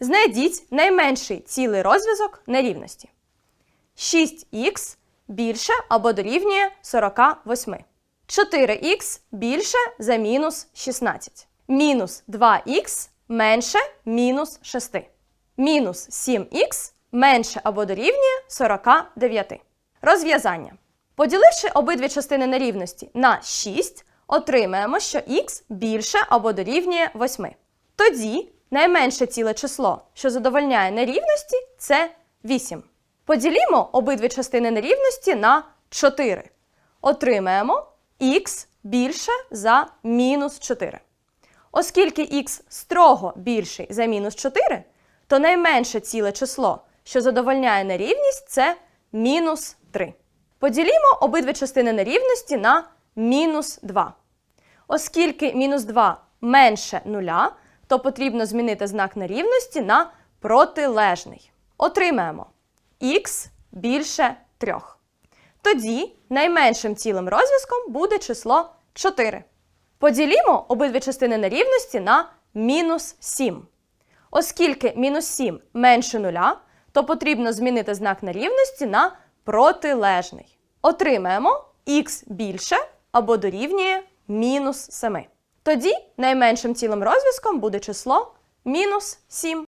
Знайдіть найменший цілий розв'язок нерівності. 6х більше або дорівнює 48. 4х більше за мінус 16. Мінус 2х менше мінус 6. Мінус 7х менше або дорівнює 49. Розв'язання. Поділивши обидві частини нерівності на 6, отримаємо, що х більше або дорівнює 8. Тоді найменше ціле число, що задовольняє нерівності, це 8. Поділімо обидві частини нерівності на 4. Отримаємо х більше за мінус 4. Оскільки х строго більший за мінус 4, то найменше ціле число, що задовольняє нерівність, це мінус 3. Поділімо обидві частини нерівності на мінус 2. Оскільки мінус 2 менше нуля, то потрібно змінити знак нерівності на протилежний. Отримаємо х більше 3. Тоді найменшим цілим розв'язком буде число 4. Поділімо обидві частини нерівності на мінус 7. Оскільки мінус 7 менше нуля, то потрібно змінити знак нерівності на протилежний. Отримаємо х більше або дорівнює мінус 7. Тоді найменшим цілим розв'язком буде число мінус 7.